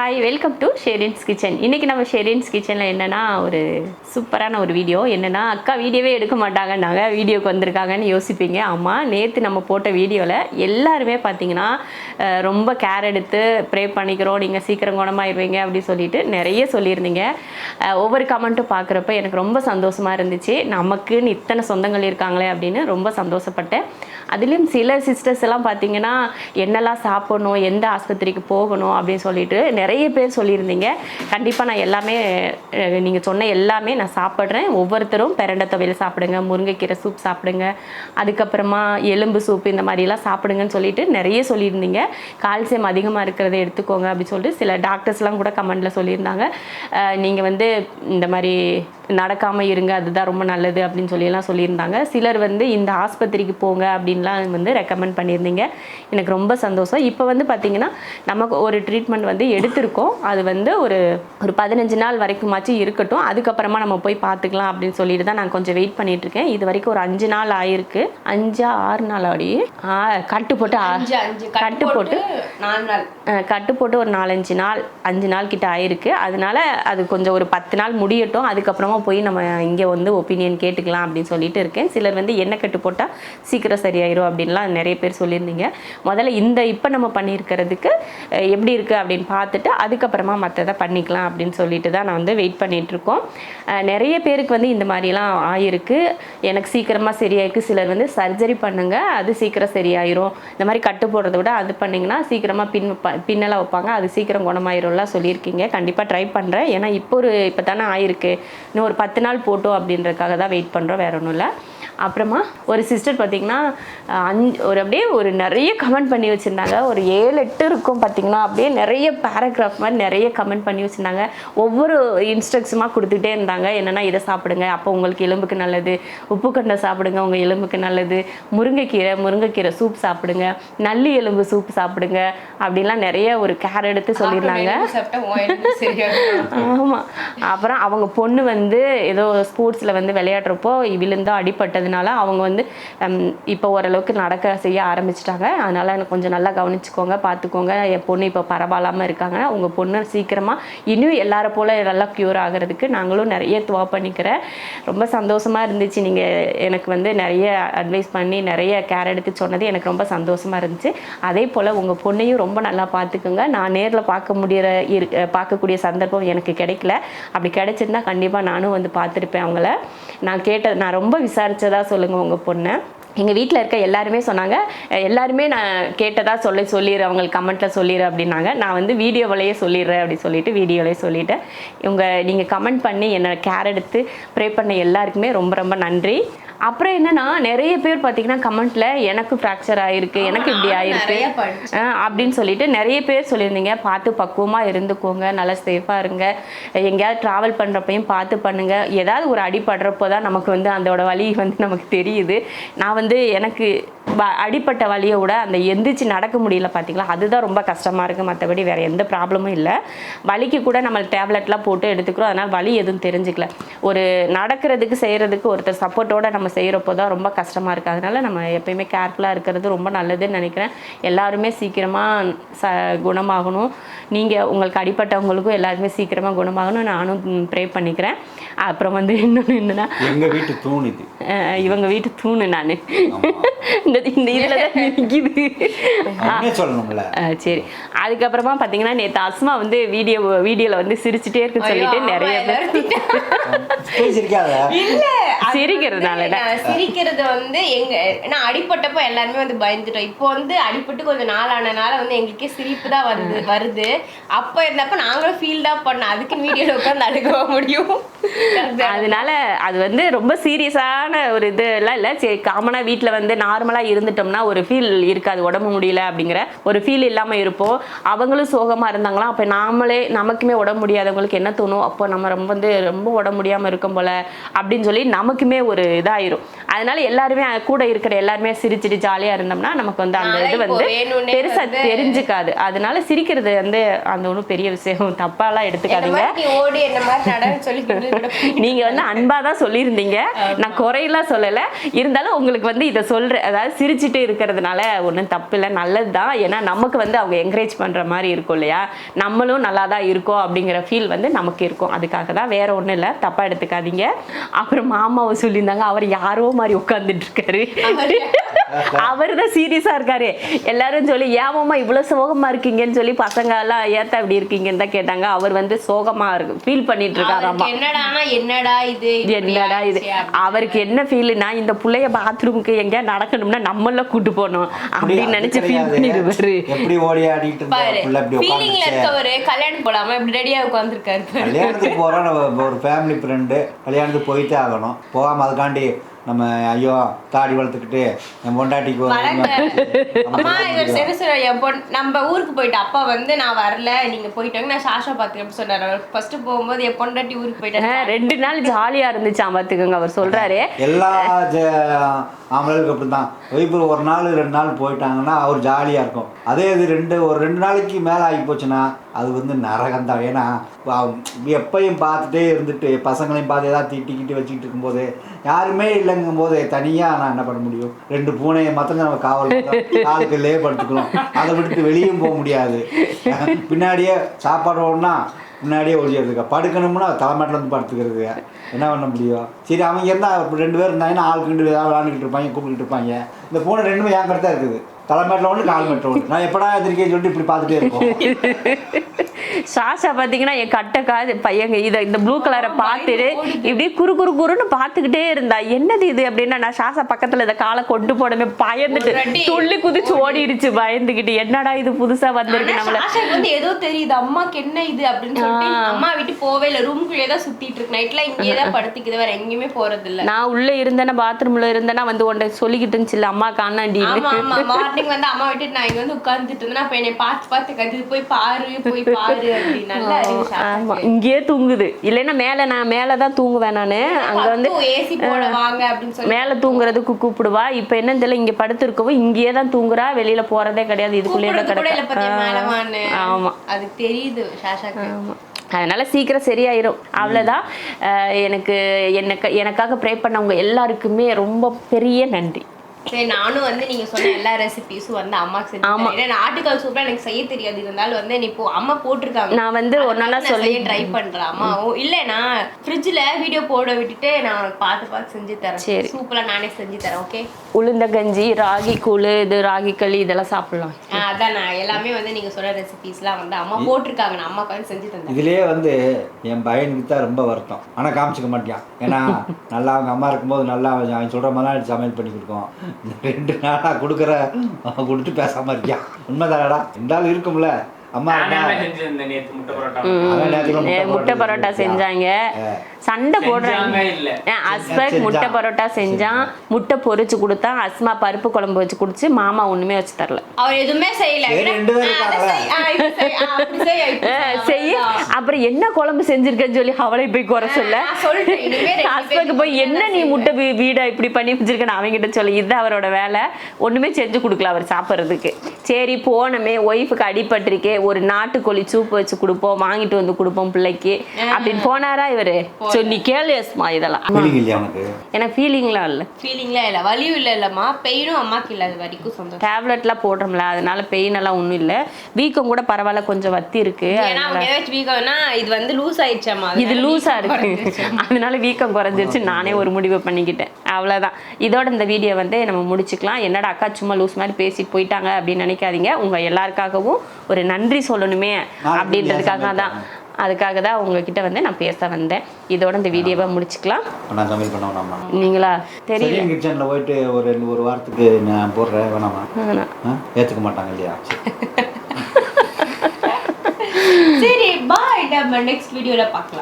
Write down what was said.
Hi welcome to Sherin's kitchen இன்றைக்கி நம்ம ஷெரின்ஸ் கிச்சனில் என்னென்னா ஒரு சூப்பரான ஒரு வீடியோ என்னென்னா அக்கா வீடியோவே எடுக்க மாட்டாங்கன்னாங்க. வீடியோக்கு வந்திருக்காங்கன்னு யோசிப்பீங்க. ஆமாம் நேற்று நம்ம போட்ட வீடியோவில் எல்லாருமே பார்த்தீங்கன்னா ரொம்ப கேர் எடுத்து ப்ரே பண்ணிக்கிறோம். நீங்கள் சீக்கிரம் குணமாயிருவீங்க அப்படின்னு சொல்லிட்டு நிறைய சொல்லியிருந்தீங்க. ஒவ்வொரு கமெண்ட்டும் பார்க்குறப்ப எனக்கு ரொம்ப சந்தோஷமாக இருந்துச்சு. நமக்குன்னு இத்தனை சொந்தங்கள் இருக்காங்களே அப்படின்னு ரொம்ப சந்தோஷப்பட்டேன். அதுலேயும் சில சிஸ்டர்ஸ் எல்லாம் பார்த்தீங்கன்னா என்னெல்லாம் சாப்பிடணும் எந்த ஆஸ்பத்திரிக்கு போகணும் அப்படின்னு சொல்லிட்டு நிறைய நிறைய பேர் சொல்லியிருந்தீங்க. கண்டிப்பாக நான் எல்லாமே நீங்கள் சொன்ன எல்லாமே நான் சாப்பிட்றேன். ஒவ்வொருத்தரும் பெரண்டை துவையல் சாப்பிடுங்க முருங்கைக்கீரை சூப் சாப்பிடுங்க அதுக்கப்புறமா எலும்பு சூப் இந்த மாதிரிலாம் சாப்பிடுங்கன்னு சொல்லிட்டு நிறைய சொல்லியிருந்தீங்க. கால்சியம் அதிகமாக இருக்கிறத எடுத்துக்கோங்க அப்படின்னு சொல்லிட்டு சில டாக்டர்ஸ்லாம் கூட கமெண்டில் சொல்லியிருந்தாங்க. நீங்கள் வந்து இந்த மாதிரி நடக்காமல் இருங்க அதுதான் ரொம்ப நல்லது அப்படின்னு சொல்லியெல்லாம் சொல்லியிருந்தாங்க. சிலர் வந்து இந்த ஆஸ்பத்திரிக்கு போங்க அப்படின்லாம் வந்து ரெக்கமெண்ட் பண்ணியிருந்தீங்க. எனக்கு ரொம்ப சந்தோஷம். இப்போ வந்து பார்த்திங்கன்னா நமக்கு ஒரு ட்ரீட்மெண்ட் வந்து எடுத்து எடுத்திருக்கோம் அது வந்து ஒரு ஒரு பதினஞ்சு நாள் வரைக்குமாச்சும் இருக்கட்டும். அதுக்கப்புறமா நம்ம போய் பார்த்துக்கலாம் அப்படின்னு சொல்லிட்டு தான் நான் கொஞ்சம் வெயிட் பண்ணிட்டு இருக்கேன் இது வரைக்கும் ஒரு அஞ்சு நாள் ஆயிருக்கு. அஞ்சா ஆறு நாள் ஆ கட்டு போட்டு கட்டு போட்டு கட்டு போட்டு ஒரு நாலஞ்சு நாள் அஞ்சு நாள் கிட்ட ஆயிருக்கு. அதனால அது கொஞ்சம் ஒரு பத்து நாள் முடியட்டும். அதுக்கப்புறமா போய் நம்ம இங்கே வந்து ஒப்பீனியன் கேட்டுக்கலாம் அப்படின்னு சொல்லிட்டு இருக்கேன். சிலர் வந்து எண்ணெய் கட்டு போட்டால் சீக்கிரம் சரியாயிரும் அப்படின்லாம் நிறைய பேர் சொல்லியிருந்தீங்க. முதல்ல இந்த இப்போ நம்ம பண்ணியிருக்கிறதுக்கு எப்படி இருக்குது அப்படின்னு பார்த்துட்டு அதுக்கப்புறமா மற்றதை பண்ணிக்கலாம் அப்படின்னு சொல்லிட்டு தான் நான் வந்து வெயிட் பண்ணிகிட்ருக்கோம் நிறைய பேருக்கு வந்து இந்த மாதிரிலாம் ஆயிருக்கு. எனக்கு சீக்கிரமாக சரியாயிருக்கு. சிலர் வந்து சர்ஜரி பண்ணுங்க அது சீக்கிரம் சரியாயிரும். இந்த மாதிரி கட்டு போடுறத விட அது பண்ணிங்கன்னா சீக்கிரமாக பின் ப- பின்னலாம் வைப்பாங்க. அது சீக்கிரம் குணமாயிரும்லாம் சொல்லியிருக்கீங்க. கண்டிப்பாக ட்ரை பண்ணுறேன் ஏன்னா இப்போ ஒரு இப்போ தானே ஆயிருக்கு. இன்னும் ஒரு பத்து நாள் போட்டோம் அப்படின்றதுக்காக தான் வெயிட் பண்ணுறோம் வேற ஒன்றும் இல்லை. அப்புறமா ஒரு சிஸ்டர் பார்த்தீங்கன்னா அஞ்சு ஒரு அப்படியே ஒரு நிறைய கமெண்ட் பண்ணி வச்சுருந்தாங்க. ஒரு ஏழு எட்டு இருக்கும் பார்த்தீங்கன்னா அப்படியே நிறைய பேராகிராஃப் மாதிரி நிறைய கமெண்ட் பண்ணி வச்சுருந்தாங்க. ஒவ்வொரு இன்ஸ்ட்ரக்ஷமாக கொடுத்துட்டே இருந்தாங்க. என்னென்னா இதை சாப்பிடுங்க. அப்போ உங்களுக்கு எலும்புக்கு நல்லது. உப்புக்கண்டை சாப்பிடுங்க உங்கள் எலும்புக்கு நல்லது. முருங்கைக்கீரை முருங்கைக்கீரை சூப் சாப்பிடுங்க. நல்லி எலும்பு சூப் சாப்பிடுங்க. அப்படின்லாம் நிறைய ஒரு கேர் எடுத்து சொல்லியிருந்தாங்க. ஆமாம் அப்புறம் அவங்க பொண்ணு வந்து ஏதோ ஸ்போர்ட்ஸில் வந்து விளையாடுறப்போ விழுந்தோ அதனால அவங்க வந்து இப்போ ஓரளவுக்கு நடக்க செய்ய ஆரம்பிச்சிட்டாங்க. அதனால் எனக்கு கொஞ்சம் நல்லா கவனிச்சுக்கோங்க பார்த்துக்கோங்க என் பொண்ணு இப்போ பரவாயில்லாமல் இருக்காங்க. உங்கள் பொண்ணு சீக்கிரமாக இன்னும் எல்லாரை போல் நல்லா க்யூர் ஆகிறதுக்கு நாங்களும் நிறைய துவா பண்ணிக்கிறேன் ரொம்ப சந்தோஷமாக இருந்துச்சு. நீங்கள் எனக்கு வந்து நிறைய அட்வைஸ் பண்ணி நிறைய கேர் எடுத்து சொன்னது எனக்கு ரொம்ப சந்தோஷமாக இருந்துச்சு. அதே போல் உங்கள் பொண்ணையும் ரொம்ப நல்லா பார்த்துக்குங்க நான் நேரில் பார்க்க முடியிற இரு பார்க்கக்கூடிய சந்தர்ப்பம் எனக்கு கிடைக்கல. அப்படி கிடைச்சிருந்தா கண்டிப்பாக நானும் வந்து பார்த்துருப்பேன் அவங்கள. நான் கேட்ட நான் ரொம்ப விசாரிச்சதா சொல்லுங்கள் உங்கள் பொண்ணை. எங்கள் வீட்டில் இருக்க எல்லாருமே சொன்னாங்க. எல்லாருமே நான் கேட்டதா சொல்லி சொல்லிடுறேன் அவங்களுக்கு கமெண்ட்டில் சொல்லிடுறேன் அப்படின்னாங்க. நான் வந்து வீடியோவிலேயே சொல்லிடுறேன் அப்படி சொல்லிட்டு வீடியோவிலே சொல்லிட்டேன். இவங்க நீங்கள் கமெண்ட் பண்ணி என்னை கேர் எடுத்து ப்ரே பண்ண எல்லாருக்குமே ரொம்ப ரொம்ப நன்றி. அப்புறம் என்னன்னா நிறைய பேர் பார்த்தீங்கன்னா கமெண்ட்ல எனக்கு ஃப்ராக்சர் ஆயிருக்கு எனக்கு இப்படி ஆயிருக்கு. அப்படின்னு சொல்லிட்டு நிறைய பேர் சொல்லியிருந்தீங்க. பார்த்து பக்குவமாக இருந்துக்கோங்க நல்லா சேஃபாக இருங்க. எங்கேயாவது ட்ராவல் பண்ணுறப்பையும் பார்த்து பண்ணுங்க. ஏதாவது ஒரு அடிபடுறப்போ தான் நமக்கு வந்து அதோட வலி வந்து நமக்கு தெரியுது. நான் வந்து எனக்கு அடிப்பட்ட வலியை விட அந்த எந்திரிச்சு நடக்க முடியல பார்த்தீங்களா அதுதான் ரொம்ப கஷ்டமாக இருக்குது மற்றபடி வேறு எந்த ப்ராப்ளமும் இல்லை. வலிக்கு கூட நம்ம டேப்லெட்லாம் போட்டு எடுத்துக்கிறோம். அதனால் வலி எதுவும் தெரிஞ்சுக்கல. ஒரு நடக்கிறதுக்கு செய்கிறதுக்கு ஒருத்தர் சப்போர்ட்டோட நம்ம செய்கிறப்போ தான் ரொம்ப கஷ்டமாக இருக்குது அதனால் நம்ம எப்பயுமே கேர்ஃபுல்லாக இருக்கிறது ரொம்ப நல்லதுன்னு நினைக்கிறேன். எல்லாருமே சீக்கிரமாக ச குணமாகணும். நீங்கள் உங்களுக்கு அடிப்பட்டவங்களுக்கும் எல்லாருமே சீக்கிரமாக குணமாகணும். நானும் ப்ரே பண்ணிக்கிறேன். அப்புறம் வந்து இன்னொன்று என்னென்னா எங்க வீட்டு தூண் இது. இவங்க வீட்டு தூணு நான். இந்த இந்த இதில் தான் நிற்கிது சரி. அதுக்கப்புறமா பார்த்தீங்கன்னா நேற்று அஸ்மா வந்து வீடியோ வீடியோவில் வந்து சிரிச்சுட்டே இருக்கு சொல்லிட்டு நிறைய பேர் சிரிக்கிறதுனால. சிரிக்கிறது வந்து எங்க நான் அடிபட்டப்போ எல்லாருமே வந்து பயந்துட்டோம். இப்போ வந்து அடிபட்டு கொஞ்சம் நாள் ஆனனால வந்து எங்களுக்கே சிரிப்பு தான் வருது வருது. அப்ப இருந்தப்ப நாங்களும் ஃபீல் தான் பண்ணோம். அதுக்குன்னு வீடியோல உட்காந்து அழுகவா முடியும்? அதனால அது வந்து ரொம்ப சீரியஸான ஒரு இது எல்லாம் இல்லை. சரி காமனாக வீட்டில் வந்து நார்மலாக இருந்துட்டோம்னா ஒரு ஃபீல் இருக்காது. உடம்பு முடியல அப்படிங்கிற ஒரு ஃபீல் இல்லாமல் இருப்போம். அவங்களும் சோகமாக இருந்தாங்களாம். அப்போ நாமளே நமக்குமே உடம்பு முடியாதவங்களுக்கு என்ன தோணும்? அப்போ நம்ம ரொம்ப வந்து ரொம்ப உடம்பு முடியாமல் இருக்கும் போல அப்படின்னு சொல்லி நமக்கு நமக்குமே ஒரு இதாயிரும். அதனால எல்லாருமே கூட இருக்கிற எல்லாருமே சிரிச்சிட்டு ஜாலியா இருந்தோம்னா நமக்கு வந்து அந்த இது வந்து பெருசா தெரிஞ்சுக்காது. அதனால சிரிக்கிறது வந்து அந்த ஒன்றும் பெரிய விஷயம். தப்பாலாம் என்ன எடுத்துக்காதீங்க. நீங்க வந்து அன்பா தான் சொல்லியிருந்தீங்க. நான் குறையெல்லாம் சொல்லல. இருந்தாலும் உங்களுக்கு வந்து இதை சொல்ற அதாவது சிரிச்சுட்டு இருக்கிறதுனால ஒன்றும் தப்பு இல்லை நல்லது தான் ஏன்னா நமக்கு வந்து அவங்க என்கரேஜ் பண்ற மாதிரி இருக்கும் இல்லையா? நம்மளும் நல்லா தான் இருக்கோம் அப்படிங்கிற ஃபீல் வந்து நமக்கு இருக்கும். அதுக்காக தான் வேற ஒன்றும் இல்லை. தப்பா எடுத்துக்காதீங்க. அப்புறம் மாமாவை சொல்லியிருந்தாங்க. அவர் யாரோ மாதிரி உட்காந்துட்டு இருக்காரு. அவர் தான் சீரியஸா இருக்காரு. எல்லாரும் சொல்லி ஏமாமா இவ்வளவு சோகமா இருக்கீங்கன்னு சொல்லி பசங்க எல்லாம் ஏத்த இப்படி இருக்கீங்கன்னு தான் கேட்டாங்க. அவர் வந்து சோகமா இருக்கு ஃபீல் பண்ணிட்டு இருக்காராமா என்னடா இது? என்னடா இது. அவருக்கு என்ன ஃபீல்னா இந்த புள்ளைய பாத்ரூமுக்கு எங்கேயா நடக்கணும்னா நம்மள கூட்டு போனோம் அப்படின்னு நினைச்சு ஃபீல் பண்ணிடுவாரு. எப்படி ஓடி ஆடிட்டு ஃபீலிங்ல இருக்கவரு கல்யாணம் போடாம இப்படி ரெடியா உட்காந்துருக்காரு கல்யாணத்துக்கு போறோம். ஒரு ஃபேமிலி ஃப்ரெண்டு கல்யாணத்துக்கு போயிட்டே ஆகணும். போகாம அதுக்காண்டி நம்ம ஐயோ தாடி வளர்த்துக்கிட்டு என் பொண்டாட்டிக்கு இவர் சரி சரி என் பொண் நம்ம ஊருக்கு போயிட்டு அப்பா வந்து நான் வரல நீங்க போயிட்டாங்க நான் சாஷா பாத்துக்கன்னு சொன்னாரு. ஃபர்ஸ்ட் போகும்போது என் பொண்டாட்டி ஊருக்கு போயிட்டாங்க ஆஹ் ரெண்டு நாள் ஜாலியா இருந்துச்சாம் பாத்துக்கோங்க அவர் சொல்றாரு. எல்லா ஜ- ஆம்பளைகளுக்கு அப்படிதான் ஒய்ஃபு ஒரு நாள் ரெண்டு நாள் போயிட்டாங்கன்னா அவர் ஜாலியாக இருக்கும். அதே இது ரெண்டு ஒரு ரெண்டு நாளைக்கு மேலே ஆகி போச்சுன்னா அது வந்து நரகந்தான் ஏன்னா எப்பையும் பார்த்துட்டே இருந்துட்டு பசங்களையும் பார்த்து ஏதாவது திட்டிக்கிட்டு வச்சுக்கிட்டு இருக்கும்போது யாருமே இல்லைங்கும் போது தனியாக நான் என்ன பண்ண முடியும்? ரெண்டு பூனையை மாத்திரம் நம்ம காவல் காலுக்குள்ளே படுத்துக்கலாம் அதை விட்டு வெளியும் போக முடியாது. பின்னாடியே சாப்பாடு ஓடனா முன்னாடியே ஒழியறதுக்கா படுக்கணும்னா தலைமாட்டில் வந்து படுத்துக்கிறது. என்ன பண்ண முடியும்? சரி அவங்க இருந்தால் ரெண்டு பேர் இருந்தாங்கன்னா ஆளுக்கு ரெண்டு ஏதாவது விளாண்டுக்கிட்டு இருப்பாங்க கூப்பிட்டுட்டு இருப்பாங்க. இந்த பூனை ரெண்டுமே என் கடத்தான் இருக்குது. தலைமாட்டில் ஒன்று கால் மாட்டில் ஒன்று நான் எப்படா எதிர்க்கேன்னு சொல்லிட்டு இப்படி பார்த்துட்டே இருக்கோம். சாஷா பாத்தீங்கன்னா என் கட்ட காது பையங்க இத இந்த ப்ளூ கலரை பார்த்துட்டு இப்படி குறு குறு குறுன்னு பார்த்துக்கிட்டே இருந்தா என்னது இது அப்படின்னா நான் சாஷா பக்கத்துல இந்த காலை கொண்டு போடவே பயந்துட்டு துள்ளி குதிச்சு ஓடிடுச்சு பயந்துகிட்டு. என்னடா இது புதுசா வந்திருக்கு நம்மள. வந்து ஏதோ தெரியுது அம்மாக்கு என்ன இது அப்படின்னு சொல்லிட்டு அம்மா விட்டு போவே இல்ல ரூம்குள்ளே தான் சுத்திட்டு இருக்கு. நைட்ல இங்கேயே தான் படுத்துக்குது வேற எங்கேயுமே போறது இல்ல நான் உள்ள இருந்தேன்னா பாத்ரூம்ல இருந்தேன்னா வந்து உன்ட சொல்லிக்கிட்டு இருந்துச்சு அம்மா காணாண்டி மார்னிங் வந்து அம்மா விட்டுட்டு நான் இங்க வந்து உட்கார்ந்துட்டு இருந்தேன் அப்ப என்னை பார்த்து பார்த்து கத்து போய் பாரு போய் பாரு அப்படி நல்லா அறிவு ஆமா. இங்கேயே தூங்குது. இல்லைன்னா மேல நான் மேல தான் தூங்குவேன் நானு. அங்க வந்து ஏசி போட வாங்க அப்படின்னு சொல்லி மேல தூங்குறதுக்கு கூப்பிடுவா. இப்ப என்ன தெரியல இங்க படுத்திருக்கவும் இங்கேயே தான் தூங்குறா. வெளியில போறதே கிடையாது. இதுக்குள்ளேயே தான் கூப்பிடுறது கூட இல்ல பத்தியா கிடக்கு மேலவான்னு ஆமா. அது தெரியுது ஆமா. அதனால சீக்கிரம் சரியாயிரும். அவ்வளவுதான். அஹ் எனக்கு எனக்கு எனக்காக ப்ரே பண்ணவங்க எல்லாருக்குமே ரொம்ப பெரிய நன்றி. சரி நானும் வந்து நீங்க சொன்ன எல்லா ரெசிபிஸும் வந்து அம்மாக்கு செஞ்சு ஆமா. ஆட்டுக்கால் சூப்லாம் எனக்கு செய்ய தெரியாது. இருந்தாலும் வந்து நீ இப்போ அம்மா போட்டிருக்காங்க. நான் வந்து ஒன்னொன்னா சொல்லி ட்ரை பண்றேன். அம்மாவும் இல்ல நான் ஃப்ரிட்ஜ்ல வீடியோ போட விட்டுட்டு நான் பார்த்து பார்த்து செஞ்சு தரேன். சரி. சூப்பரா நானே செஞ்சு தரேன் ஓகே உளுந்த கஞ்சி ராகி கூழ் இது ராகி களி இதெல்லாம் சாப்பிடலாம். அதான் நான் எல்லாமே வந்து நீங்க சொன்ன ரெசிபிஸ்லாம் வந்து அம்மா போட்டிருக்காங்க. நான் அம்மாக்கு வந்து செஞ்சு தந்தேன். இதுலயே வந்து என் பையனுக்கு தான் ரொம்ப வருத்தம். ஆனால் காமிச்சிக்க மாட்டான் ஏன்னா நல்லா அவங்க அம்மா இருக்கும்போது நல்லா அவன் அவன் சொல்கிற மாதிரிலாம் சமையல் பண்ணி கொடுக்கும். ரெண்டு நாளாக கொடுக்குற கொடுத்து பேசாமல் இருக்கான் உண்மைதானடா? இருந்தாலும் இருக்கும்ல. அம்மா முட்டை பரோட்டா? செஞ்சாங்க. சண்டை போடுறாங்க. அஸ்பக் முட்டை பரோட்டா செஞ்சான் முட்டை பொரிச்சு கொடுத்தான் அஸ்மா பருப்பு குழம்பு வச்சு குடிச்சு மாமா ஒண்ணுமே வச்சு தரல. அவர் எதுவுமே செய்யல. இது செய்ய. அப்புறம் என்ன குழம்பு செஞ்சிருக்கேன்னு சொல்லி அவளை போய் குறை சொல்ல. பேரும் போய் என்ன நீ முட்டை வீடா இப்படி பண்ணி வச்சிருக்கேன்னு அவங்கிட்ட சொல்லி. இதுதான் அவரோட வேலை. ஒண்ணுமே செஞ்சு கொடுக்கல அவர் சாப்பிட்றதுக்கு. சரி போனமே. ஒய்ஃபுக்கு அடிபட்டிருக்கே. ஒரு நாட்டுக்கோழி சூப் வச்சு கொடுப்போம் வாங்கிட்டு வந்து கொடுப்போம் பிள்ளைக்கு. அப்படின்னு போனாரா இவரு? சொல்லி கேளு எஸ்மா இதெல்லாம். எனக்கு ஃபீலிங்லாம் இல்லை. ஃபீலிங்லாம் இல்ல. வலியும் இல்ல இல்லம்மா. பெயினும் அம்மாக்கு இல்ல அது வரைக்கும் சந்தோஷம். டேப்லெட்லாம் போடுறோம்ல அதனால பெயின் எல்லாம் ஒன்றும் இல்லை. வீக்கம் கூட பரவாயில்ல கொஞ்சம் வத்தி இருக்கு. வீக்கம்னா இது வந்து லூஸ் ஆயிடுச்சாமா இது லூஸா இருக்கு. அதனால வீக்கம் குறைஞ்சிருச்சு. நானே ஒரு முடிவு பண்ணிக்கிட்டேன். அவ்வளவுதான். இதோட இந்த வீடியோ வந்து நம்ம முடிச்சுக்கலாம். என்னடா அக்கா சும்மா லூஸ் மாதிரி பேசிட்டு போயிட்டாங்க அப்படின்னு நினைக்காதீங்க. உங்க எல்லாருக்காகவும் ஒரு நன்றி சொல்லணுமே அப்படின்றதுக்காக தான். அதுக்காக தான் உங்ககிட்ட வந்து நான் பேச வந்தேன். இதோட இந்த வீடியோவை முடிச்சுக்கலாம். நான் சமையல் பண்ண வேணாமா நீங்களா? தெரியல. கிச்சனில் போயிட்டு ஒரு ரெண்டு ஒரு வாரத்துக்கு நான் போடுறேன் வேணாமா? ஏத்துக்க மாட்டாங்க இல்லையா? சரி பாய் நம்ம நெக்ஸ்ட் வீடியோல பார்க்கலாம்.